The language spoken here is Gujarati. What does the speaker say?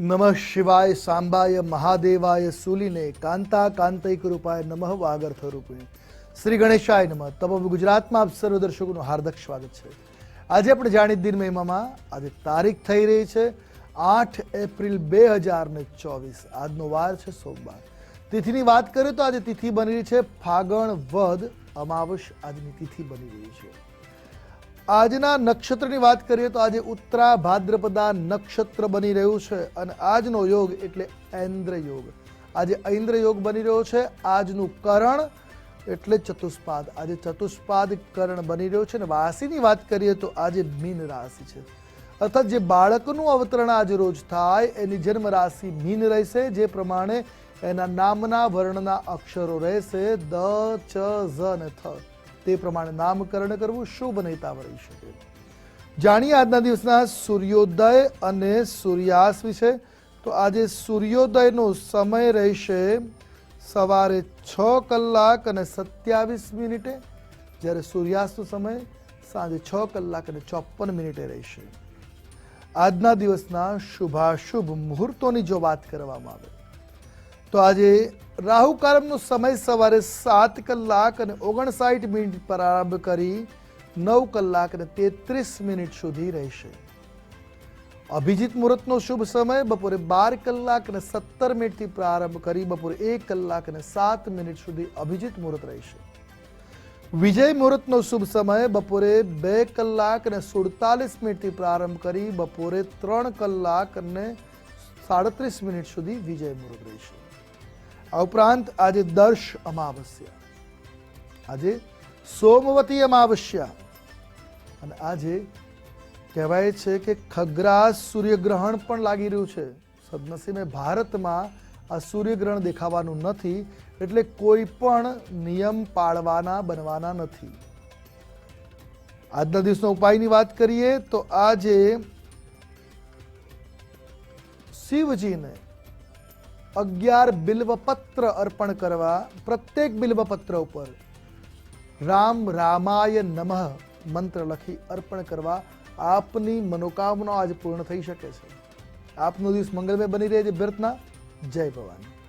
નમઃ શિવાય સાંબાય મહાદેવાય સુલીને કાંતા કાંતૈક રૂપાય નમઃ વાગર્થ રૂપે શ્રી ગણેશાય નમઃ. તબ ગુજરાતમાં આપ સર્વ દર્શકોનું હાર્દક સ્વાગત છે. આજે આપણે જાણી દિન મહિમામાં આજે તારીખ થઈ રહી છે આઠ એપ્રિલ બે હજાર ને ચોવીસ. આજનો વાર છે સોમવાર. તિથિની વાત કરીએ તો આજે તિથિ બની રહી છે ફાગણ વદ. અમાવશ આજની તિથિ બની રહી છે. આજના નક્ષત્રની વાત કરીએ તો આજે ઉત્તરા ભાદ્રપદા નક્ષત્ર બની રહ્યું છે અને આજનો યોગ એટલે ઐન્દ્ર યોગ આજે ઐન્દ્ર યોગ બની રહ્યો છે, આજનું કરણ એટલે ચતુષ્પાદ. આજે ચતુષ્પાદ કરણ બની રહ્યો છે અને વાસીની વાત કરીએ તો આજે મીન રાશિ છે. અર્થાત જે બાળકનું અવતરણ આજે રોજ થાય, એની જન્મ રાશિ મીન રહેશે, જે પ્રમાણે એના નામના વર્ણના અક્ષરો રહેશે દ, ચ, ઝ અને થ. તે પ્રમાણે નામકરણ કરવું શુભ નેતા વળી શકે. જાણીએ આજના દિવસના સૂર્યોદય અને સૂર્યાસ્ત વિશે. તો આજે સૂર્યોદયનો સમય રહેશે સવારે છ કલાક અને સત્યાવીસ મિનિટે. જ્યારે સૂર્યાસ્તનો સમય સાંજે છ કલાક અને ચોપન મિનિટે રહેશે. આજના દિવસના શુભાશુભ મુહૂર્તોની જો વાત કરવામાં આવે તો આજે રાહુ કાળમનો સમય સવારે સાત કલાક અને ઓગણસાઠ મિનિટ પ્રારંભ કરી નવ કલાક અને તેત્રીસ મિનિટ સુધી રહેશે. અભિજીત મુહૂર્તનો શુભ સમય બપોરે બાર કલાક અને સત્તર મિનિટથી પ્રારંભ કરી બપોરે એક કલાક અને સાત મિનિટ સુધી અભિજીત મુહૂર્ત રહેશે. વિજય મુહૂર્તનો શુભ સમય બપોરે બે કલાક અને સુડતાલીસ મિનિટથી પ્રારંભ કરી બપોરે ત્રણ કલાક અને સાડત્રીસ મિનિટ સુધી વિજય મુહૂર્ત રહેશે. આ ઉપરાંત આજે દર્શ અમાવસ્યા. આજે સોમવતી અમાવસ્યા. અને આજે કહેવાય છે કે ખગ્રાસ સૂર્યગ્રહણ પણ લાગી રહ્યું છે. સદનસીબે ભારતમાં આ સૂર્યગ્રહણ દેખાવાનું નથી, એટલે કોઈ પણ નિયમ પાળવાના, બનવાના નથી. આજના દિવસનો ઉપાયની વાત કરીએ તો આજે શિવજીને અગિયાર બિલ્વપત્ર અર્પણ કરવા પ્રત્યેક બિલ્વપત્ર ઉપર રામ રામાય નમઃ મંત્ર લખી અર્પણ કરવા આપની મનોકામના આજ પૂર્ણ થઈ શકે છે. આપનો દિવસ મંગલમય બની રહે છે. વ્યર્થના જય ભવાની.